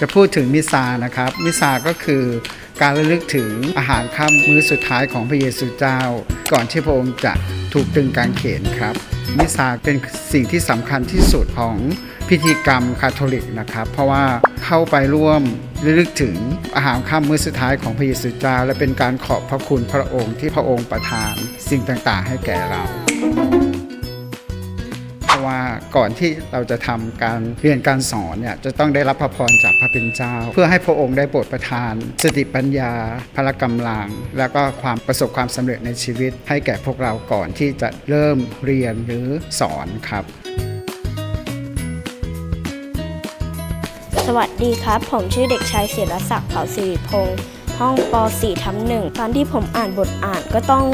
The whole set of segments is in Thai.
จะพูดถึงมิซานะครับ มิซาก็คือการระลึกถึงอาหารค่ำมื้อสุดท้ายของพระเยซูเจ้า ก่อนที่พระองค์จะถูกตึงกางเขนครับ มิซาเป็นสิ่งที่สำคัญที่สุดของพิธีกรรมคาทอลิกนะครับ เพราะว่าเข้าไปร่วมระลึกถึงอาหารค่ำมื้อสุดท้ายของพระเยซูเจ้า และเป็นการขอบพระคุณพระองค์ที่พระองค์ประทาน สิ่งต่างๆ ให้แก่เรา ว่าก่อนที่เราจะทำการเรียนการสอนเนี่ยจะต้องได้รับพระพรจากพระเป็นเจ้า เพื่อให้พระองค์ได้โปรดประทาน สติปัญญา พละกำลัง แล้วก็ความประสบความสำเร็จในชีวิต ให้แก่พวกเราก่อนที่จะเริ่มเรียนหรือสอนครับสวัสดีครับ ผมชื่อเด็กชายศิรศักดิ์เผ่าสิริพงศ์ห้องป .4 ทับหนึ่งตอนที่ผมอ่านบทอ่านก็ต้อง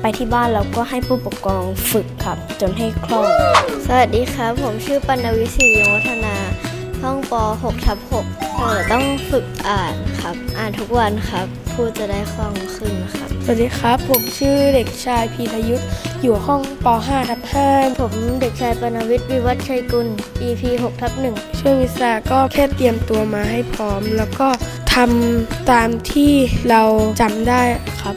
ไปที่บ้านแล้วก็ให้ผู้ปกครองฝึกครับ จนให้คล่อง สวัสดีครับ ผมชื่อปัณวิศิริยงวัฒนา ห้องป .6 ทับ6เออต้องฝึกอ่านครับ อ่านทุกวันครับพูดจะได้คล่องขึ้นครับ สวัสดีครับ ผมชื่อเด็กชายพีทยุทธอยู่ห้องป .5 ทับ5ผมเด็กชายปณวิทย์วิวัฒน์ชัยกุล EP 6ทับ1ช่วงวิชาก็แค่เตรียมตัวมาให้พร้อม แล้วก็ทำตามที่เราจำได้ครับ